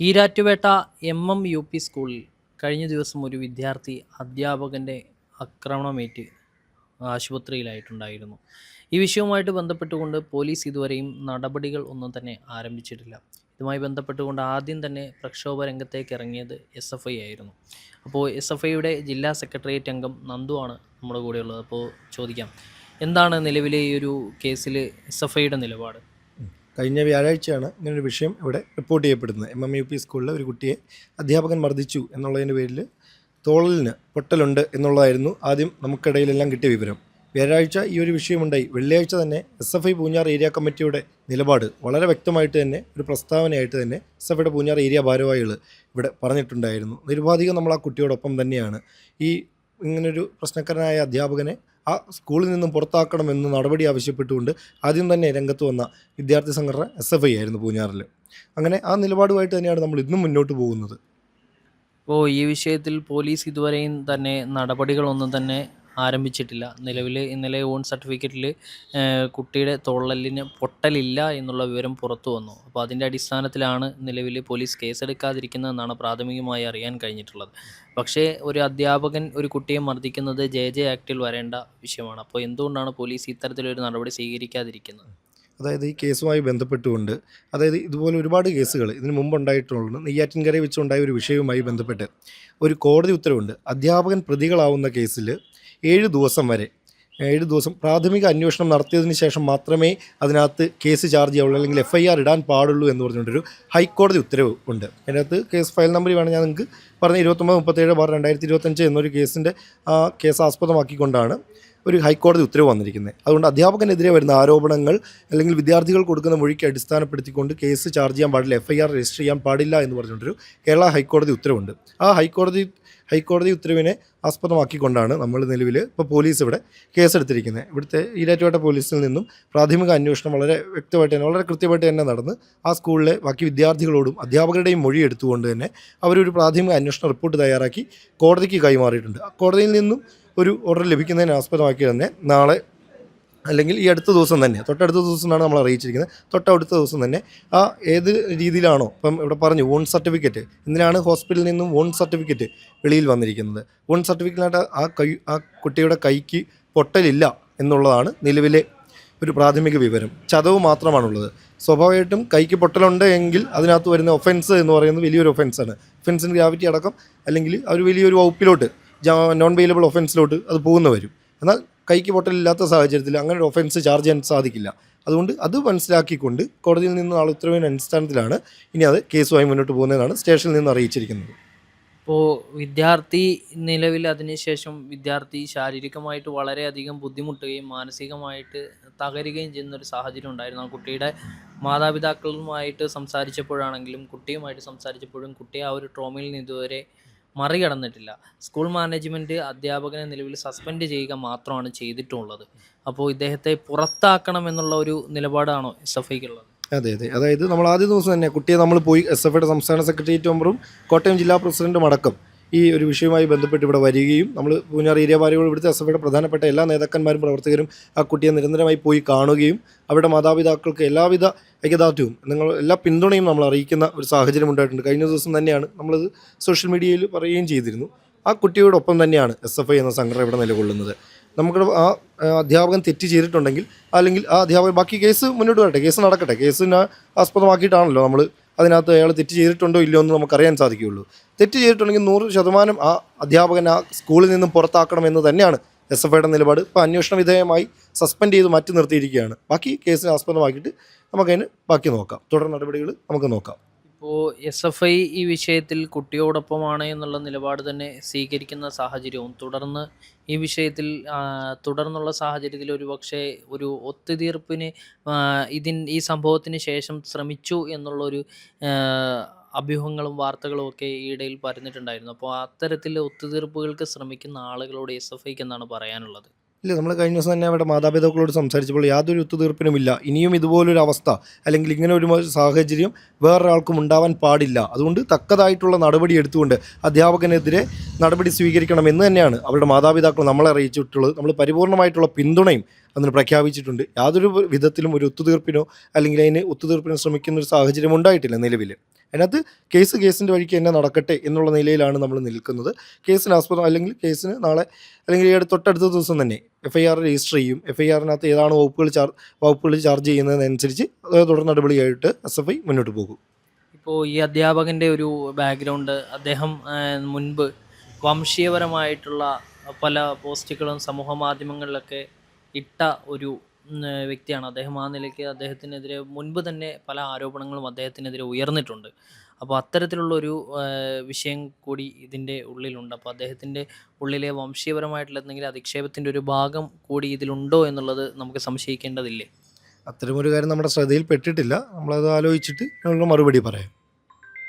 Erattupetta M M U P സ്കൂളിൽ കഴിഞ്ഞ ദിവസം ഒരു വിദ്യാർത്ഥി അധ്യാപകന്റെ ആക്രമണമേറ്റ് ആശുപത്രിയിലായിട്ടുണ്ടായിരുന്നു. ഈ വിഷയവുമായിട്ട് ബന്ധപ്പെട്ടുകൊണ്ട് പോലീസ് ഇതുവരെയും നടപടികൾ ഒന്നും തന്നെ ആരംഭിച്ചിട്ടില്ല. ഇതുമായി ബന്ധപ്പെട്ടുകൊണ്ട് ആദ്യം തന്നെ പ്രക്ഷോഭ രംഗത്തേക്ക് ഇറങ്ങിയത് എസ് എഫ് ഐ ആയിരുന്നു. അപ്പോൾ എസ് എഫ് ഐയുടെ ജില്ലാ സെക്രട്ടേറിയറ്റ് അംഗം നന്ദു ആണ് നമ്മുടെ കൂടെയുള്ളത്. അപ്പോൾ ചോദിക്കാം എന്താണ് നിലവിലെ ഈ ഒരു കേസിൽ എസ് എഫ് ഐയുടെ നിലപാട്? കഴിഞ്ഞ വ്യാഴാഴ്ചയാണ് ഇങ്ങനൊരു വിഷയം ഇവിടെ റിപ്പോർട്ട് ചെയ്യപ്പെടുന്നത്. എം എം യു പി സ്കൂളിലെ ഒരു കുട്ടിയെ അധ്യാപകൻ മർദ്ദിച്ചു എന്നുള്ളതിന്റെ പേരിൽ തോളലിന് പൊട്ടലുണ്ട് എന്നുള്ളതായിരുന്നു ആദ്യം നമുക്കിടയിലെല്ലാം കിട്ടിയ വിവരം. വ്യാഴാഴ്ച ഈ ഒരു വിഷയമുണ്ടായി. വെള്ളിയാഴ്ച തന്നെ S F I Poonjar area കമ്മിറ്റിയുടെ നിലപാട് വളരെ വ്യക്തമായിട്ട് തന്നെ ഒരു പ്രസ്താവനയായിട്ട് തന്നെ എസ് എഫ് ഐയുടെ പൂഞ്ഞാർ ഏരിയ ഭാരവാഹികൾ ഇവിടെ പറഞ്ഞിട്ടുണ്ടായിരുന്നു. നിരുപാധികം നമ്മൾ ആ കുട്ടിയോടൊപ്പം തന്നെയാണ്. ഈ ഇങ്ങനൊരു പ്രശ്നക്കാരനായ അധ്യാപകനെ ആ സ്കൂളിൽ നിന്നും പുറത്താക്കണമെന്ന് നടപടി ആവശ്യപ്പെട്ടുകൊണ്ട് ആദ്യം തന്നെ രംഗത്ത് വന്ന വിദ്യാർത്ഥി സംഘടന എസ് എഫ് ഐ ആയിരുന്നു പൂഞ്ഞാറിൽ. അങ്ങനെ ആ നിലപാടുമായിട്ട് തന്നെയാണ് നമ്മൾ ഇന്നും മുന്നോട്ട് പോകുന്നത്. അപ്പോൾ ഈ വിഷയത്തിൽ പോലീസ് ഇതുവരെയും തന്നെ നടപടികളൊന്നും തന്നെ ആരംഭിച്ചിട്ടില്ല. നിലവിൽ ഇന്നലെ ഓൺ സർട്ടിഫിക്കറ്റിൽ കുട്ടിയുടെ തൊള്ളലിന് പൊട്ടലില്ല എന്നുള്ള വിവരം പുറത്തു വന്നു. അപ്പോൾ അതിന്റെ അടിസ്ഥാനത്തിലാണ് നിലവിൽ പോലീസ് കേസെടുക്കാതിരിക്കുന്നതെന്നാണ് പ്രാഥമികമായി അറിയാൻ കഴിഞ്ഞിട്ടുള്ളത്. പക്ഷേ ഒരു അധ്യാപകൻ ഒരു കുട്ടിയെ മർദ്ദിക്കുന്നത് ജെ ജെ ആക്ടിൽ വരേണ്ട വിഷയമാണ്. അപ്പോൾ എന്തുകൊണ്ടാണ് പോലീസ് ഇത്തരത്തിലൊരു നടപടി സ്വീകരിക്കാതിരിക്കുന്നത്? അതായത് ഈ കേസുമായി ബന്ധപ്പെട്ടുകൊണ്ട് അതായത് ഇതുപോലെ ഒരുപാട് കേസുകൾ ഇതിന് മുമ്പ് ഉണ്ടായിട്ടുള്ളത് നെയ്യാറ്റിൻകരയെ വെച്ചുണ്ടായ ഒരു വിഷയവുമായി ബന്ധപ്പെട്ട് ഒരു കോടതി ഉത്തരവുണ്ട്. അധ്യാപകൻ പ്രതികളാവുന്ന കേസിൽ ഏഴ് ദിവസം വരെ ഏഴ് ദിവസം പ്രാഥമിക അന്വേഷണം നടത്തിയതിന് ശേഷം മാത്രമേ അതിനകത്ത് കേസ് ചാർജ് ചെയ്യാവുള്ളൂ അല്ലെങ്കിൽ എഫ് ഐ ആർ ഇടാൻ പാടുള്ളൂ എന്ന് പറഞ്ഞുകൊണ്ടൊരു ഹൈക്കോടതി ഉത്തരവ് ഉണ്ട്. അതിനകത്ത് കേസ് ഫയൽ നമ്പർ വേണം ഞാൻ നിങ്ങൾക്ക് പറഞ്ഞ ഇരുപത്തൊമ്പത് മുപ്പത്തേഴ് ബാർ രണ്ടായിരത്തി ഇരുപത്തഞ്ച് എന്നൊരു കേസിന്റെ ആ കേസ് ആസ്പദമാക്കിക്കൊണ്ടാണ് ഒരു ഹൈക്കോടതി ഉത്തരവ് വന്നിരിക്കുന്നത്. അതുകൊണ്ട് അധ്യാപകനെതിരെ വരുന്ന ആരോപണങ്ങൾ അല്ലെങ്കിൽ വിദ്യാർത്ഥികൾ കൊടുക്കുന്ന മൊഴിക്ക് അടിസ്ഥാനപ്പെടുത്തിക്കൊണ്ട് കേസ് ചാർജ് ചെയ്യാൻ പാടില്ല എഫ് ഐ ആർ രജിസ്റ്റർ ചെയ്യാൻ പാടില്ല എന്ന് പറഞ്ഞുകൊണ്ടൊരു കേരള ഹൈക്കോടതി ഉത്തരവുണ്ട്. ആ ഹൈക്കോടതി ഹൈക്കോടതി ഉത്തരവിനെ ആസ്പദമാക്കിക്കൊണ്ടാണ് നമ്മൾ നിലവിൽ ഇപ്പോൾ പോലീസ് ഇവിടെ കേസെടുത്തിരിക്കുന്നത്. ഇവിടുത്തെ ഈരാറ്റുപേട്ട പോലീസിൽ നിന്നും പ്രാഥമിക അന്വേഷണം വളരെ വ്യക്തമായിട്ട് തന്നെ വളരെ കൃത്യമായിട്ട് തന്നെ നടന്ന് ആ സ്കൂളിലെ ബാക്കി വിദ്യാർത്ഥികളോടും അധ്യാപകരുടെയും മൊഴി എടുത്തുകൊണ്ട് തന്നെ അവരൊരു പ്രാഥമിക അന്വേഷണ റിപ്പോർട്ട് തയ്യാറാക്കി കോടതിക്ക് കൈമാറിയിട്ടുണ്ട്. കോടതിയിൽ നിന്നും ഒരു ഓർഡർ ലഭിക്കുന്നതിന് ആസ്പദമാക്കി തന്നെ നാളെ അല്ലെങ്കിൽ ഈ അടുത്ത ദിവസം തന്നെ തൊട്ടടുത്ത ദിവസമാണ് നമ്മൾ അറിയിച്ചിരിക്കുന്നത് തൊട്ടടുത്ത ദിവസം തന്നെ ആ ഏത് രീതിയിലാണോ ഇപ്പം ഇവിടെ പറഞ്ഞു വോൺ സർട്ടിഫിക്കറ്റ് എന്തിനാണ് ഹോസ്പിറ്റലിൽ നിന്നും വോൺ സർട്ടിഫിക്കറ്റ് വെളിയിൽ വന്നിരിക്കുന്നത്? വോൺ സർട്ടിഫിക്കറ്റിനായിട്ട് ആ കൈ ആ കുട്ടിയുടെ കൈക്ക് പൊട്ടലില്ല എന്നുള്ളതാണ് നിലവിലെ ഒരു പ്രാഥമിക വിവരം. ചതവ് മാത്രമാണുള്ളത്. സ്വാഭാവികമായിട്ടും കൈക്ക് പൊട്ടലുണ്ട് എങ്കിൽ അതിനകത്ത് വരുന്ന ഒഫൻസ് എന്ന് പറയുന്നത് വലിയൊരു ഒഫൻസാണ് ഒഫൻസിന് ഗ്രാവിറ്റി അടക്കം അല്ലെങ്കിൽ അവർ വലിയൊരു വകുപ്പിലോട്ട് നോൺ വെയിലബിൾ ഒഫൻസിലോട്ട് അത് പോകുന്ന വരും. എന്നാൽ കൈക്ക് പൊട്ടലില്ലാത്ത സാഹചര്യത്തിൽ അങ്ങനെ ഒരു ഒഫൻസ് ചാർജ് ചെയ്യാൻ സാധിക്കില്ല. അതുകൊണ്ട് അത് മനസ്സിലാക്കിക്കൊണ്ട് കോടതിയിൽ നിന്ന് ആൾ ഉത്തരവിന്റെ അടിസ്ഥാനത്തിലാണ് ഇനി അത് കേസുമായി മുന്നോട്ട് പോകുന്നതെന്നാണ് സ്റ്റേഷനിൽ നിന്ന് അറിയിച്ചിരിക്കുന്നത്. ഇപ്പോൾ വിദ്യാർത്ഥി നിലവിൽ അതിനുശേഷം വിദ്യാർത്ഥി ശാരീരികമായിട്ട് വളരെയധികം ബുദ്ധിമുട്ടുകയും മാനസികമായിട്ട് തകരുകയും ചെയ്യുന്ന ഒരു സാഹചര്യം ഉണ്ടായിരുന്നു. കുട്ടിയുടെ മാതാപിതാക്കളുമായിട്ട് സംസാരിച്ചപ്പോഴാണെങ്കിലും കുട്ടിയുമായിട്ട് സംസാരിച്ചപ്പോഴും കുട്ടി ആ ഒരു ട്രോമയിൽ നിന്ന് ഇതുവരെ മറികടന്നിട്ടില്ല. സ്കൂൾ മാനേജ്മെന്റ് അധ്യാപകനെ നിലവിൽ സസ്പെൻഡ് ചെയ്യുക മാത്രമാണ് ചെയ്തിട്ടുള്ളത്. അപ്പോൾ ഇദ്ദേഹത്തെ പുറത്താക്കണം എന്നുള്ള ഒരു നിലപാടാണോ എസ് എഫ് ഐക്കുള്ളത്? അതെ അതെ. അതായത് നമ്മൾ ആദ്യ ദിവസം തന്നെ കുട്ടിയെ നമ്മൾ പോയി എസ് എഫ് ഐയുടെ സംസ്ഥാന സെക്രട്ടേറിയറ്റ് മെമ്പറും കോട്ടയം ജില്ലാ പ്രസിഡന്റും അടക്കം ഈ ഒരു വിഷയവുമായി ബന്ധപ്പെട്ട് ഇവിടെ വരികയും നമ്മൾ പൂഞ്ഞാർ ഏരിയ ഭാര്യകൾ ഇവിടുത്തെ എസ് എഫ് ഐയുടെ പ്രധാനപ്പെട്ട എല്ലാ നേതാക്കന്മാരും പ്രവർത്തകരും ആ കുട്ടിയെ നിരന്തരമായി പോയി കാണുകയും അവരുടെ മാതാപിതാക്കൾക്ക് എല്ലാവിധ ഐക്യദാർഢ്യവും നിങ്ങൾ എല്ലാ പിന്തുണയും നമ്മൾ അറിയിക്കുന്ന ഒരു സാഹചര്യം ഉണ്ടായിട്ടുണ്ട്. കഴിഞ്ഞ ദിവസം തന്നെയാണ് നമ്മളത് സോഷ്യൽ മീഡിയയിൽ പറയുകയും ചെയ്തിരുന്നു. ആ കുട്ടിയോടൊപ്പം തന്നെയാണ് എസ് എഫ് ഐ എന്ന സംഘടന ഇവിടെ നിലകൊള്ളുന്നത്. നമുക്ക് ആ അധ്യാപകൻ തെറ്റ് ചെയ്തിട്ടുണ്ടെങ്കിൽ അല്ലെങ്കിൽ ആ അധ്യാപകൻ ബാക്കി കേസ് മുന്നോട്ട് വരട്ടെ കേസ് നടക്കട്ടെ. കേസിനെ ആസ്പദമാക്കിയിട്ടാണല്ലോ നമ്മൾ അതിനകത്ത് അയാൾ തെറ്റ് ചെയ്തിട്ടുണ്ടോ ഇല്ലയോ എന്ന് നമുക്കറിയാൻ സാധിക്കുകയുള്ളൂ. തെറ്റ് ചെയ്തിട്ടുണ്ടെങ്കിൽ നൂറ് ശതമാനം ആ അധ്യാപകൻ ആ സ്കൂളിൽ നിന്നും പുറത്താക്കണം എന്ന് തന്നെയാണ് എസ് എഫ് ഐയുടെ നിലപാട്. ഇപ്പോൾ അന്വേഷണ വിധേയമായി സസ്പെൻഡ് ചെയ്ത് മാറ്റി നിർത്തിയിരിക്കുകയാണ്. ബാക്കി കേസിനെ ആസ്പദമാക്കിയിട്ട് നമുക്കതിന് ബാക്കി നോക്കാം. തുടർ നടപടികൾ നമുക്ക് നോക്കാം. ഇപ്പോൾ എസ് എഫ് ഐ ഈ വിഷയത്തിൽ കുട്ടിയോടൊപ്പമാണ് എന്നുള്ള നിലപാട് തന്നെ സ്വീകരിക്കുന്ന സാഹചര്യവും തുടർന്ന് ഈ വിഷയത്തിൽ തുടർന്നുള്ള സാഹചര്യത്തിൽ ഒരു പക്ഷേ ഒരു ഒത്തുതീർപ്പിന് ഇതിൻ ഈ സംഭവത്തിന് ശേഷം ശ്രമിച്ചു എന്നുള്ളൊരു അഭ്യൂഹങ്ങളും വാർത്തകളും ഒക്കെ ഈ ഇടയിൽ പരന്നിട്ടുണ്ടായിരുന്നു. അപ്പോൾ അത്തരത്തിൽ ഒത്തുതീർപ്പുകൾക്ക് ശ്രമിക്കുന്ന ആളുകളോട് എസ് എഫ് ഐക്ക് എന്നാണ് പറയാനുള്ളത്? ഇല്ല നമ്മൾ കഴിഞ്ഞ ദിവസം തന്നെ അവിടെ മാതാപിതാക്കളോട് സംസാരിച്ചപ്പോൾ യാതൊരു ഒത്തുതീർപ്പിനുമില്ല. ഇനിയും ഇതുപോലൊരു അവസ്ഥ അല്ലെങ്കിൽ ഇങ്ങനെ ഒരു സാഹചര്യം വേറൊരാൾക്കും ഉണ്ടാവാൻ പാടില്ല. അതുകൊണ്ട് തക്കതായിട്ടുള്ള നടപടി എടുത്തുകൊണ്ട് അധ്യാപകനെതിരെ നടപടി സ്വീകരിക്കണം എന്ന് തന്നെയാണ് അവരുടെ മാതാപിതാക്കൾ നമ്മളെ അറിയിച്ചിട്ടുള്ളത്. നമ്മൾ പരിപൂർണമായിട്ടുള്ള പിന്തുണയും അതിന് പ്രഖ്യാപിച്ചിട്ടുണ്ട്. യാതൊരു വിധത്തിലും ഒരു ഒത്തുതീർപ്പിനോ അല്ലെങ്കിൽ അതിന് ഒത്തുതീർപ്പിനോ ശ്രമിക്കുന്ന ഒരു സാഹചര്യം ഉണ്ടായിട്ടില്ല നിലവിൽ. അതിനകത്ത് കേസ് കേസിന്റെ വഴിക്ക് തന്നെ നടക്കട്ടെ എന്നുള്ള നിലയിലാണ് നമ്മൾ നിൽക്കുന്നത്. കേസിന് ആസ്പദം അല്ലെങ്കിൽ കേസിന് നാളെ അല്ലെങ്കിൽ ഈ തൊട്ടടുത്ത ദിവസം തന്നെ എഫ് ഐ ആർ രജിസ്റ്റർ ചെയ്യും. എഫ് ഐ ആറിനകത്ത് ഏതാണ് വകുപ്പുകൾ ചാർ വകുപ്പുകൾ ചാർജ് ചെയ്യുന്നതിനനുസരിച്ച് തുടർ നടപടിയായിട്ട് എസ് എഫ് ഐ മുന്നോട്ട് പോകും. ഇപ്പോൾ ഈ അധ്യാപകന്റെ ഒരു ബാക്ക്ഗ്രൗണ്ട് അദ്ദേഹം മുൻപ് വംശീയപരമായിട്ടുള്ള പല പോസ്റ്റുകളും സമൂഹ മാധ്യമങ്ങളിലൊക്കെ ഇട്ട ഒരു വ്യക്തിയാണ്. അദ്ദേഹം ആ നിലയ്ക്ക് അദ്ദേഹത്തിനെതിരെ മുൻപ് തന്നെ പല ആരോപണങ്ങളും അദ്ദേഹത്തിനെതിരെ ഉയർന്നിട്ടുണ്ട്. അപ്പോൾ അത്തരത്തിലുള്ള ഒരു വിഷയം കൂടി ഇതിന്റെ ഉള്ളിലുണ്ട്. അപ്പോൾ അദ്ദേഹത്തിന്റെ ഉള്ളിലെ വംശീയപരമായിട്ടുള്ള എന്തെങ്കിലും അധിക്ഷേപത്തിന്റെ ഒരു ഭാഗം കൂടി ഇതിലുണ്ടോ എന്നുള്ളത് നമുക്ക് സംശയിക്കേണ്ടതില്ലേ? അത്തരമൊരു കാര്യം നമ്മുടെ ശ്രദ്ധയിൽ പെട്ടിട്ടില്ല നമ്മളത് ആലോചിച്ചിട്ട് മറുപടി പറയാം.